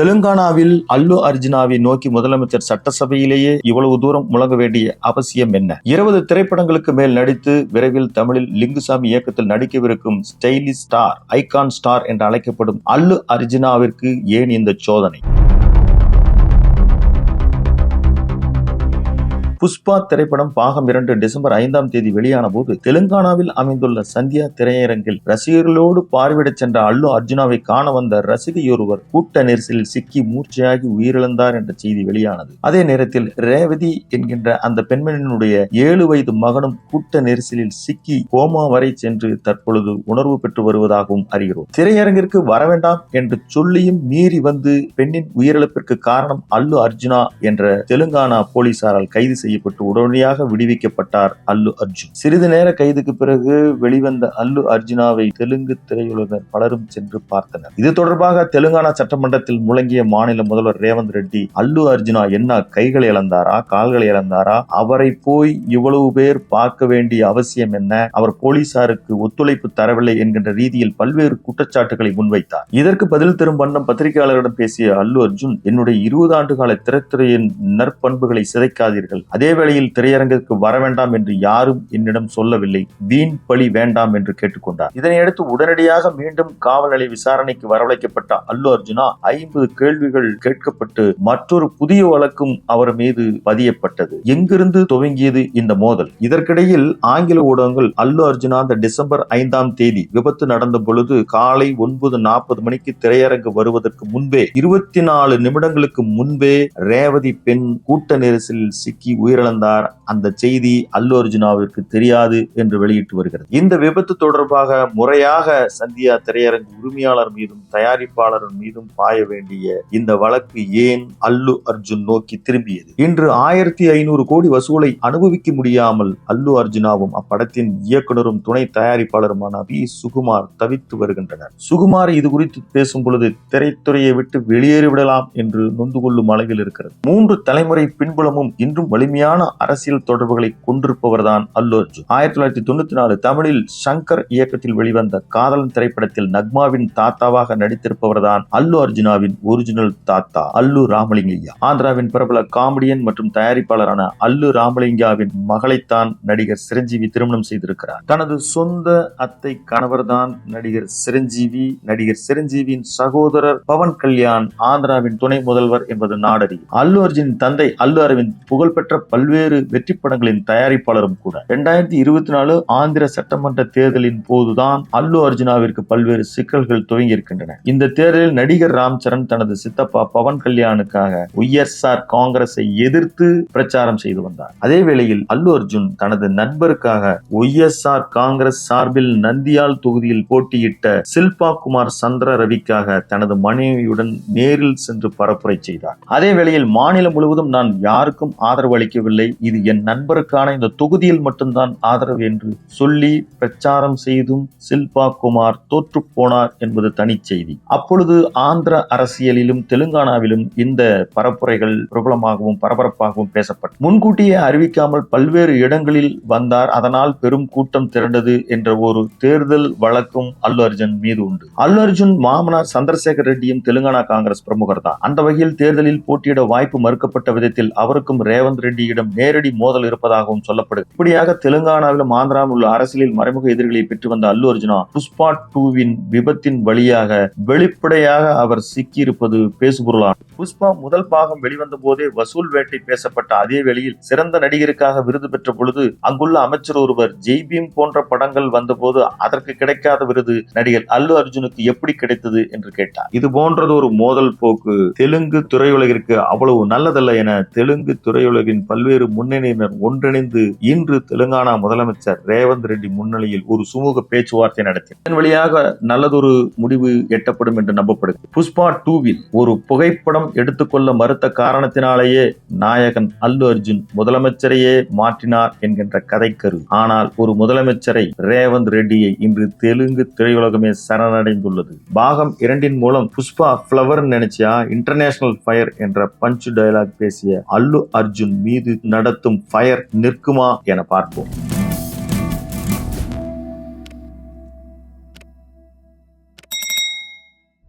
தெலுங்கானாவில் அல்லு அர்ஜுனாவை நோக்கி முதலமைச்சர் சட்டசபையிலேயே இவ்வளவு தூரம் முழங்க வேண்டிய அவசியம் என்ன? இருபது திரைப்படங்களுக்கு மேல் நடித்து விரைவில் தமிழில் லிங்குசாமி இயக்கத்தில் நடிக்கவிருக்கும் ஸ்டெய்லி ஸ்டார் ஐகான் ஸ்டார் என்று அழைக்கப்படும் அல்லு அர்ஜுனாவிற்கு ஏன் இந்த சோதனை? புஷ்பா திரைப்படம் பாகம் இரண்டு டிசம்பர் ஐந்தாம் தேதி வெளியான போது தெலுங்கானாவில் அமைந்துள்ள சந்தியா திரையரங்கில் ரசிகர்களோடு பார்வையிடச் சென்ற அல்லு அர்ஜுனாவை காண வந்த ரசிகையொருவர் கூட்ட நெரிசலில் சிக்கி மூர்ச்சையாகி உயிரிழந்தார் என்ற செய்தி வெளியானது. அதே நேரத்தில் ரேவதி என்கின்ற அந்த பெண்மணியினுடைய ஏழு வயது மகனும் கூட்ட நெரிசலில் சிக்கி கோமா வரை சென்று தற்பொழுது உணர்வு பெற்று வருவதாகவும் அறிகிறோம். திரையரங்கிற்கு வரவேண்டாம் என்று சொல்லியும் மீறி வந்து பெண்ணின் உயிரிழப்பிற்கு காரணம் அல்லு அர்ஜுனா என்ற தெலுங்கானா போலீசாரால் கைது செய்யப்பட்டு உடனடியாக விடுவிக்கப்பட்டார் அல்லு அர்ஜுன். சிறிது நேர கைதுக்கு பிறகு வெளிவந்த அல்லு அர்ஜுனாவை தெலுங்கு திரையுலகர் பலரும் சென்று பார்த்தனர். இது தொடர்பாக தெலுங்கானா சட்டமன்றத்தில் முழங்கிய மாநில முதல்வர் ரேவந்த் ரெட்டி அல்லு அர்ஜுனா என்ன கைகளை இழந்தாரா கால்களை இழந்தாரா அவரை போய் இவ்வளவு பேர் பார்க்க வேண்டிய அவசியம் என்ன அவர் போலீசாருக்கு ஒத்துழைப்பு தரவில்லை என்கின்ற ரீதியில் பல்வேறு குற்றச்சாட்டுகளை முன்வைத்தார். இதற்கு பதில் தரும் வண்ணம் பத்திரிகையாளர்களிடம் பேசிய அல்லு அர்ஜுன் என்னுடைய இருபது ஆண்டு கால திரைத்துறையின் நற்பண்புகளை சிதைக்காதீர்கள் அதே வேளையில் திரையரங்கிற்கு வர வேண்டாம் என்று யாரும் என்னிடம் சொல்லவில்லை. வீண் பழி வேண்டாம் என்று கேட்டுக்கொண்டார். இதனையடுத்து உடனடியாக மீண்டும் காவல் நிலைய விசாரணைக்கு வரவழைக்கப்பட்ட அல்லு அர்ஜுனா ஐம்பது கேள்விகள் கேட்கப்பட்டு மற்றொரு புதிய வழக்கும் அவர் மீது பதியப்பட்டது. எங்கிருந்து துவங்கியது இந்த மோதல்? இதற்கிடையில் ஆங்கில ஊடகங்கள் அல்லு அர்ஜுனா அந்த டிசம்பர் ஐந்தாம் தேதி விபத்து நடந்த பொழுது காலை ஒன்பது நாற்பது மணிக்கு திரையரங்கு வருவதற்கு முன்பே இருபத்தி நாலு நிமிடங்களுக்கு முன்பே ரேவதி பெண் கூட்ட நெரிசலில் சிக்கி உயிரிழந்தார். அந்த செய்தி அல்லு அர்ஜுனாவிற்கு தெரியாது என்று வெளியிட்டு வருகிறது. இந்த விபத்து தொடர்பாக முறையாக சந்தியா திரையரங்கு உரிமையாளர் மீதும் தயாரிப்பாளர் மீதும் பாய வேண்டிய இந்த வழக்கு ஏன் அல்லு அர்ஜுன் நோக்கி திரும்பியது? இன்று ஆயிரத்தி ஐநூறு கோடி வசூலை அனுபவிக்க முடியாமல் அல்லு அர்ஜுனாவும் அப்படத்தின் இயக்குனரும் துணை தயாரிப்பாளருமான வி சுகுமார் தவித்து வருகின்றனர். சுகுமார் இது குறித்து பேசும் பொழுது திரைத்துறையை விட்டு வெளியேறிவிடலாம் என்று நொந்து கொள்ளும் அளவில் இருக்கிறது. மூன்று தலைமுறை பின்புலமும் இன்றும் கடுமையான அரசியல் தொடர்புகளை கொண்டிருப்பவர்தான் அல்லு அர்ஜுன். ஆயிரத்தி தொள்ளாயிரத்தி தொண்ணூத்தி நாலு தமிழில் சங்கர் இயக்கத்தில் வெளிவந்த காதலன் திரைப்படத்தில் நக்மாவின் தாத்தாவாக நடித்திருப்பவர்தான் அல்லு அர்ஜுனாவின் ஒரிஜினல் தாத்தா அல்லு ராமலிங்கையா ஆந்திராவின் பிரபல காமெடியன் மற்றும் தயாரிப்பாளரான அல்லு ராமலிங்காவின் மகளைத்தான் நடிகர் சிரஞ்சீவி திருமணம் செய்திருக்கிறார். தனது சொந்த அத்தை கணவர்தான் நடிகர் சிரஞ்சீவி. நடிகர் சிரஞ்சீவியின் சகோதரர் பவன் கல்யாண் ஆந்திராவின் துணை முதல்வர் என்பது நாடறி அல்லு அர்ஜுனின் தந்தை அல்லு அரவிந்த் புகழ்பெற்ற பல்வேறு வெற்றி படங்களின் தயாரிப்பாளரும் கூட. இரண்டாயிரத்தி இருபத்தி நாலு ஆந்திர சட்டமன்ற தேர்தலின் போதுதான் அல்லு அர்ஜுனாவிற்கு பல்வேறு சிக்கல்கள் துவங்கி இருக்கின்றன இந்த தேர்தலில் நடிகர் ராம் சரண் தனது சித்தப்பா பவன் கல்யாணுக்காக ஒய்எஸ்ஆர் காங்கிரஸை எதிர்த்து பிரச்சாரம் செய்து வந்தார். அதே வேளையில் அல்லு அர்ஜுன் தனது நண்பருக்காக ஒய்எஸ்ஆர் காங்கிரஸ் சார்பில் நந்தியால் தொகுதியில் போட்டியிட்ட சில்பா குமார் சந்திர ரவிக்காக தனது மனைவியுடன் நேரில் சென்று பரப்புரை செய்தார். அதே வேளையில் மாநிலம் முழுவதும் நான் யாருக்கும் ஆதரவு அளிக்கவில்லை இது என் நண்பருக்கான இந்த தொகுதியில் மட்டும்தான் ஆதரவு என்று சொல்லி பிரச்சாரம் செய்தும் சில்பா குமார் தோற்று போனார் என்பது தனி செய்தி. அப்பொழுது ஆந்திர அரசியலிலும் தெலுங்கானாவிலும் இந்த பரப்புரைகள் பிரபலமாகவும் பரபரப்பாகவும் பேசப்பட்டது முன்கூட்டியே அறிவிக்காமல் பல்வேறு இடங்களில் வந்தார். அதனால் பெரும் கூட்டம் திரண்டது என்ற ஒரு தேர்தல் வழக்கும் அல்லு அர்ஜுன் மீது உண்டு. அல்லு அர்ஜுன் மாமனார் சந்திரசேகர் ரெட்டியும் தெலுங்கானா காங்கிரஸ் பிரமுகர் தான் அந்த வகையில் தேர்தலில் போட்டியிட வாய்ப்பு மறுக்கப்பட்ட விதத்தில் அவருக்கும் ரேவந்த் ரெட்டி ரெட்டியிடம் நேரடி மோதல் இருப்பதாகவும் சொல்லப்படுது. இப்படியாக தெலுங்கானாவிலும் ஆந்திராவில் உள்ள அரசியலில் மறைமுக எதிரிகளை பெற்று வந்த அல்லு அர்ஜுனா புஷ்பா டூவின் விபத்தின் வழியாக வெளிப்படையாக அவர் சிக்கியிருப்பது பேசுபொருளான புஷ்பா முதல் பாகம் வெளிவந்த போதே வசூல் வேட்டை பேசப்பட்ட அதே வேளையில் சிறந்த நடிகருக்காக விருது பெற்ற பொழுது அங்குள்ள அமைச்சர் ஒருவர் ஜெய்பீம் போன்ற படங்கள் வந்தபோது அதற்கு கிடைக்காத விருது நடிகர் அல்லு அர்ஜுனுக்கு எப்படி கிடைத்தது என்று கேட்டார். இது போன்றது ஒரு மோதல் போக்கு தெலுங்கு திரையுலகிற்கு அவ்வளவு நல்லதல்ல என தெலுங்கு திரையுலகின் பல்வேறு முன்னணியினர் ஒன்றிணைந்து இன்று தெலுங்கானா முதலமைச்சர் ரேவந்த் ரெட்டி முன்னிலையில் ஒரு சுமூக பேச்சுவார்த்தை நடத்தினர். இதன் வழியாக நல்லதொரு முடிவு எட்டப்படும் என்று நம்பப்படுகிறது. புஷ்பா டூவில் ஒரு புகைப்படம் எடுத்துக்கொள்ள மறுத்த காரணத்தினாலேயே நாயகன் அல்லு அர்ஜுன் முதலமைச்சரையே மாற்றினார் என்கின்ற கதைக்கரு. ஆனால் ஒரு முதலமைச்சரை ரேவந்த் ரெட்டியை இன்று தெலுங்கு திரையுலகமே சரணடைந்துள்ளது. பாகம் இரண்டின் மூலம் புஷ்பா பிளவர் நினைச்சியா? இன்டர்நேஷனல் ஃபயர் என்ற பஞ்ச் டயலாக் பேசிய அல்லு அர்ஜுன் மீது மீது நடத்தும் ஃபயர் நிற்குமா என பார்ப்போம்.